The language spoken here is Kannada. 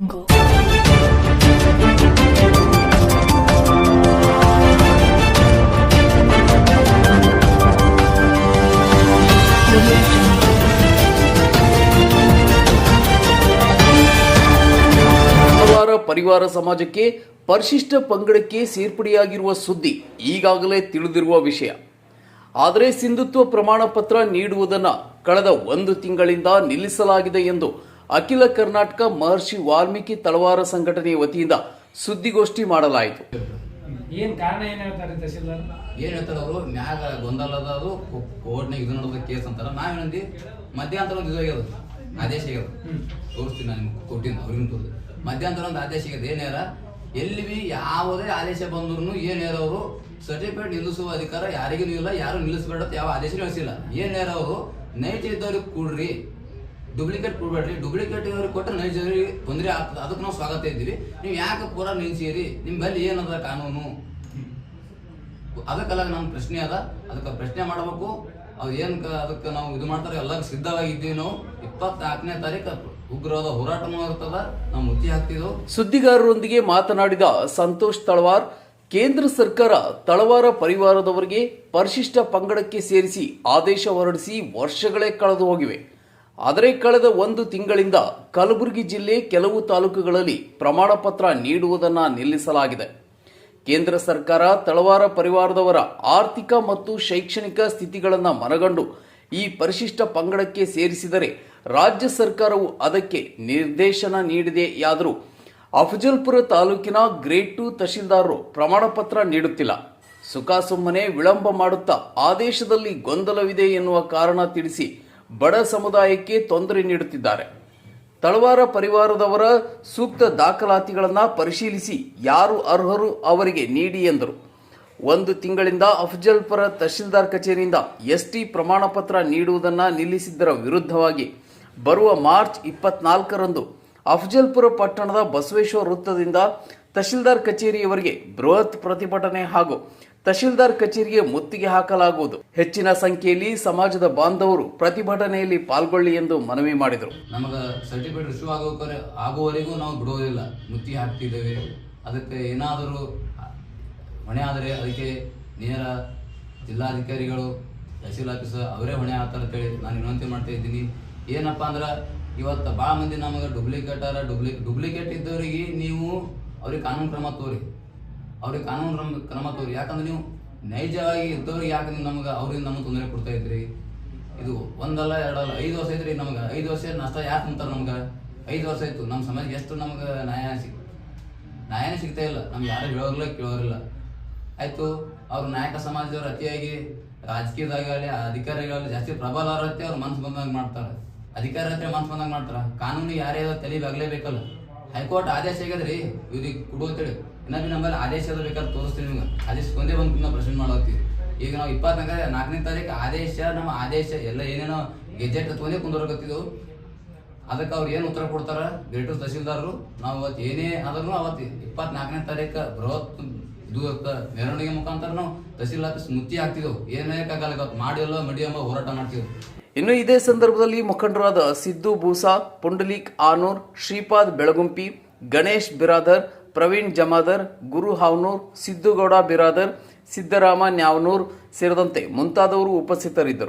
jungle. ಪರಿವಾರ ಸಮಾಜಕ್ಕೆ ಪರಿಶಿಷ್ಟ ಪಂಗಡಕ್ಕೆ ಸೇರ್ಪಡೆಯಾಗಿರುವ ಸುದ್ದಿ ಈಗಾಗಲೇ ತಿಳಿದಿರುವ ವಿಷಯ ಆದರೆ ಸಿಂಧುತ್ವ ಪ್ರಮಾಣ ಪತ್ರ ನೀಡುವುದನ್ನು ಕಳೆದ ಒಂದು ತಿಂಗಳಿಂದ ನಿಲ್ಲಿಸಲಾಗಿದೆ ಎಂದು ಅಖಿಲ ಕರ್ನಾಟಕ ಮಹರ್ಷಿ ವಾಲ್ಮೀಕಿ ತಳವಾರ ಸಂಘಟನೆಯ ವತಿಯಿಂದ ಸುದ್ದಿಗೋಷ್ಠಿ ಮಾಡಲಾಯಿತು. ಏನು ಕಾರಣ ಏನು ಹೇಳ್ತಾರೆ ತಹಸೀಲ್ದಾರ್? ಏನ್ ಹೇಳ್ತಾರ ಅವರು? ಮ್ಯಾಗ ಗೊಂದಲ ಅದ ಅದು ಕೋರ್ಟ್ನಾಗ ಇದು ನೋಡೋದ ಕೇಸ್ ಅಂತಾರ. ನಾವೇನಂದಿ ಮಧ್ಯಾಂತರ ಒಂದು ಇದು ಆಗ್ಯದ ಆದೇಶ ಆಗ್ಯದ. ತೋರಿಸ್ತೀನಿ ನಾನು ನಿಮ್ಗೆ ಕೊಟ್ಟಿನ ಅವ್ರಿಗೂ ತೋರಿಸಿ ಮಧ್ಯಾಂತರ ಒಂದು ಆದೇಶ ಆಗ್ಯದ. ಏನೇರ ಎಲ್ಲಿ ಬಿ ಯಾವುದೇ ಆದೇಶ ಬಂದ್ರು ಹೇಳ ಅವರು? ಸರ್ಟಿಫಿಕೇಟ್ ನಿಲ್ಲಿಸುವ ಅಧಿಕಾರ ಯಾರಿಗೂ ಇಲ್ಲ ಯಾರು ನಿಲ್ಲಿಸಬೇಡ ಯಾವ ಆದೇಶ ನಿಲ್ಲಿಸಿಲ್ಲ. ಏನೇರ ಅವರು? ನೈಜ ಇದ್ದವ್ರಿಗೆ ಕೊಡ್ರಿ. ಡುಪ್ಲಿಕೇಟ್ ಕೊಡ್ಬೇಡ್ರಿ. ಡೂಪ್ಲಿಕೇಟ್ ಅವ್ರಿಗೆ ಕೊಟ್ಟರೆ ನೈಜ ತೊಂದರೆ ಆಗ್ತದೆ. ಅದಕ್ಕೆ ನಾವು ಸ್ವಾಗತ ಇದ್ದೀವಿ ನೀವು ಯಾಕೆ ಪೂರ ನಿಲ್ಸಿರಿ? ನಿಮ್ಮ ಬಲ್ಲಿ ಏನದ ಕಾನೂನು? ಅದಕ್ಕೆಲ್ಲ ನಮ್ಮ ಪ್ರಶ್ನೆ ಅದ. ಅದಕ್ಕೆ ಪ್ರಶ್ನೆ ಮಾಡಬೇಕು. ಅದು ಏನು ಅದಕ್ಕೆ ನಾವು ಇದು ಮಾಡ್ತಾರೆ? ಎಲ್ಲ ಸಿದ್ಧವಾಗಿದ್ದೀವಿ ನಾವು. ಇಪ್ಪತ್ನಾಲ್ಕನೇ ತಾರೀಕು ಉಗ್ರವಾದ ಹೋರಾಟನೂ ಇರ್ತದ ನಾವು ಮುತ್ತಿ ಹಾಕ್ತಿದ್ದೆವು ಸುದ್ದಿಗಾರರೊಂದಿಗೆ ಮಾತನಾಡಿದ ಸಂತೋಷ್ ತಳವಾರ್, ಕೇಂದ್ರ ಸರ್ಕಾರ ತಳವಾರ ಪರಿವಾರದವರಿಗೆ ಪರಿಶಿಷ್ಟ ಪಂಗಡಕ್ಕೆ ಸೇರಿಸಿ ಆದೇಶ ಹೊರಡಿಸಿ ವರ್ಷಗಳೇ ಕಳೆದು ಹೋಗಿವೆ. ಆದರೆ ಕಳೆದ ಒಂದು ತಿಂಗಳಿಂದ ಕಲಬುರಗಿ ಜಿಲ್ಲೆ ಕೆಲವು ತಾಲೂಕುಗಳಲ್ಲಿ ಪ್ರಮಾಣ ಪತ್ರ ನೀಡುವುದನ್ನು ನಿಲ್ಲಿಸಲಾಗಿದೆ. ಕೇಂದ್ರ ಸರ್ಕಾರ ತಳವಾರ ಪರಿವಾರದವರ ಆರ್ಥಿಕ ಮತ್ತು ಶೈಕ್ಷಣಿಕ ಸ್ಥಿತಿಗಳನ್ನು ಮನಗಂಡು ಈ ಪರಿಶಿಷ್ಟ ಪಂಗಡಕ್ಕೆ ಸೇರಿಸಿದರೆ ರಾಜ್ಯ ಸರ್ಕಾರವು ಅದಕ್ಕೆ ನಿರ್ದೇಶನ ನೀಡಿದೆಯಾದರೂ ಅಫಜಲ್ಪುರ ತಾಲೂಕಿನ ಗ್ರೇಡ್ ಟು ತಹಶೀಲ್ದಾರರು ಪ್ರಮಾಣ ಪತ್ರ ನೀಡುತ್ತಿಲ್ಲ. ಸುಖಾಸುಮ್ಮನೆ ವಿಳಂಬ ಮಾಡುತ್ತಾ ಆದೇಶದಲ್ಲಿ ಗೊಂದಲವಿದೆ ಎನ್ನುವ ಕಾರಣ ತಿಳಿಸಿ ಬಡ ಸಮುದಾಯಕ್ಕೆ ತೊಂದರೆ ನೀಡುತ್ತಿದ್ದಾರೆ. ತಳವಾರ ಪರಿವಾರದವರ ಸೂಕ್ತ ದಾಖಲಾತಿಗಳನ್ನು ಪರಿಶೀಲಿಸಿ ಯಾರು ಅರ್ಹರು ಅವರಿಗೆ ನೀಡಿ ಎಂದರು. ಒಂದು ತಿಂಗಳಿಂದ ಅಫಜಲ್ಪುರ ತಹಶೀಲ್ದಾರ್ ಕಚೇರಿಯಿಂದ ಎಸ್ಟಿ ಪ್ರಮಾಣ ಪತ್ರ ನೀಡುವುದನ್ನು ನಿಲ್ಲಿಸಿದ್ದರ ವಿರುದ್ಧವಾಗಿ ಬರುವ ಮಾರ್ಚ್ ಇಪ್ಪತ್ನಾಲ್ಕರಂದು ಅಫಜಲ್ಪುರ ಪಟ್ಟಣದ ಬಸವೇಶ್ವರ ವೃತ್ತದಿಂದ ತಹಶೀಲ್ದಾರ್ ಕಚೇರಿಯವರಿಗೆ ಬೃಹತ್ ಪ್ರತಿಭಟನೆ ಹಾಗೂ ತಹಶೀಲ್ದಾರ್ ಕಚೇರಿಗೆ ಮುತ್ತಿಗೆ ಹಾಕಲಾಗುವುದು. ಹೆಚ್ಚಿನ ಸಂಖ್ಯೆಯಲ್ಲಿ ಸಮಾಜದ ಬಾಂಧವರು ಪ್ರತಿಭಟನೆಯಲ್ಲಿ ಪಾಲ್ಗೊಳ್ಳಿ ಎಂದು ಮನವಿ ಮಾಡಿದರು. ನಮಗೆ ಸರ್ಟಿಫಿಕೇಟ್ ಇಶ್ಯೂ ಆಗುವವರೆಗೂ ನಾವು ಬಿಡೋದಿಲ್ಲ. ಮುತ್ತಿ ಹಾಕ್ತಿದ್ದೇವೆ. ಅದಕ್ಕೆ ಏನಾದರೂ ಹೊಣೆ ಆದರೆ ಅದಕ್ಕೆ ನೇರ ಜಿಲ್ಲಾಧಿಕಾರಿಗಳು, ತಹಶೀಲ್ ಆಫೀಸರ್ ಅವರೇ ಹೊಣೆ ಆಗ್ತಾರೆ ಅಂತೇಳಿ ನಾನು ವಿನಂತಿ ಮಾಡ್ತಾ ಇದ್ದೀನಿ. ಏನಪ್ಪ ಅಂದ್ರೆ ಇವತ್ತು ಭಾಳ ಮಂದಿ ನಮಗೆ ಡೂಪ್ಲಿಕೇಟ್ ಅರ ಡುಪ್ಲಿ ಡುಪ್ಲಿಕೇಟ್ ಇದ್ದವರಿಗೆ ನೀವು ಅವ್ರಿಗೆ ಕಾನೂನು ಕ್ರಮ ತೋರಿ. ಅವ್ರಿಗೆ ಕಾನೂನು ಕ್ರಮ ಕ್ರಮ ತೋರಿ. ಯಾಕಂದ್ರೆ ನೀವು ನೈಜವಾಗಿ ಇದ್ದವ್ರಿಗೆ ಯಾಕೆ ನೀವು ನಮ್ಗೆ ಅವ್ರಿಂದ ನಮ್ಗೆ ತೊಂದರೆ ಕೊಡ್ತಾ ಇದ್ರಿ ಇದು ಒಂದಲ್ಲ, ಎರಡಲ್ಲ, ಐದು ವರ್ಷ ಐತ್ರಿ ನಮ್ಗೆ, ಐದು ವರ್ಷ ನಷ್ಟ ಯಾಕೆ ಅಂತಾರೆ ನಮ್ಗೆ? ಐದು ವರ್ಷ ಆಯ್ತು, ನಮ್ಮ ಸಮಾಜಕ್ಕೆ ಎಷ್ಟು ನಮ್ಗೆ ನ್ಯಾಯ ಸಿಗ್, ನ್ಯಾಯನೇ ಸಿಗ್ತಾ ಇಲ್ಲ. ನಮ್ಗೆ ಯಾರು ಹೇಳೋರಿಲ್ಲ ಕೇಳೋರಿಲ್ಲ. ಆಯ್ತು, ಅವ್ರ ನಾಯಕ ಸಮಾಜದವ್ರು ಅತಿಯಾಗಿ ರಾಜಕೀಯದಾಗಲಿ ಅಧಿಕಾರಿಗಳಲ್ಲಿ ಜಾಸ್ತಿ ಪ್ರಬಲ ಅವ್ರ ಅವ್ರು ಮನ್ಸು ಬಂದಂಗೆ ಮಾಡ್ತಾರೆ. ಅಧಿಕಾರ ಹತ್ರ ಮನ್ಸು ಬಂದಂಗೆ ಮಾಡ್ತಾರೆ? ಕಾನೂನು ಯಾರೇ ತಲೆಗಾಗಲೇಬೇಕಲ್ಲ ಹೈಕೋರ್ಟ್ ಆದೇಶ ಆಗ್ಯದ್ರಿ ಇವ್ರಿಗೆ ಕೊಡು ಅಂತೇಳಿ. ಇನ್ನ ಬಿ ನಮ್ಮಲ್ಲಿ ಆದೇಶ ಅದ ಬೇಕಾದ್ರೆ ತೋರಿಸ್ತೀನಿ ನಿಮ್ಗೆ. ಆದೇಶ ಒಂದೇ ಬಂದು ನಾವು ಪ್ರಶ್ನೆ ಮಾಡತ್ತೀವಿ ಈಗ ನಾವು ಇಪ್ಪತ್ನಾಲ್ಕ ನಾಲ್ಕನೇ ತಾರೀಕು ಆದೇಶ, ನಮ್ಮ ಆದೇಶ ಎಲ್ಲ ಏನೇನೋ ಗೆಜೆಟ್ ತೊಗೊಂಡೇ ಕುಂದರ್ಕತ್ತಿದ್ದೆವು ಅದಕ್ಕೆ ಅವ್ರು ಏನು ಉತ್ತರ ಕೊಡ್ತಾರ? ಗ್ರೇಟರ್ ತಹಸೀಲ್ದಾರರು, ನಾವು ಅವತ್ತು ಏನೇ ಆದ್ರೂ ಅವತ್ತು ಇಪ್ಪತ್ನಾಲ್ಕನೇ ತಾರೀಕು ಬೃಹತ್ ಇದು ಮೆರವಣಿಗೆ ಮುಖಾಂತರ ನಾವು ತಹಸೀಲ್ ಆಫೀಸ್ ಮುಚ್ಚಿ ಹಾಕ್ತಿದ್ದೆವು. ಏನೇ ಕಾಗಲ್ಲ ಮಾಡಿಯಲ್ಲ ಮಡಿಯಮ್ಮ ಹೋರಾಟ ಮಾಡ್ತಿದ್ದೆವು. ಇನ್ನು ಇದೇ ಸಂದರ್ಭದಲ್ಲಿ ಮುಖಂಡರಾದ ಸಿದ್ದು ಬೂಸಾ ಪುಂಡಲೀಕ್ ಆನೂರ್, ಶ್ರೀಪಾದ್ ಬೆಳಗುಂಪಿ, ಗಣೇಶ್ ಬಿರಾದರ್, ಪ್ರವೀಣ್ ಜಮಾದರ್, ಗುರು ಹಾವ್ನೂರ್, ಸಿದ್ದುಗೌಡ ಬಿರಾದರ್, ಸಿದ್ದರಾಮ ನ್ಯಾವನೂರ್ ಸೇರಿದಂತೆ ಮುಂತಾದವರು ಉಪಸ್ಥಿತರಿದ್ದರು.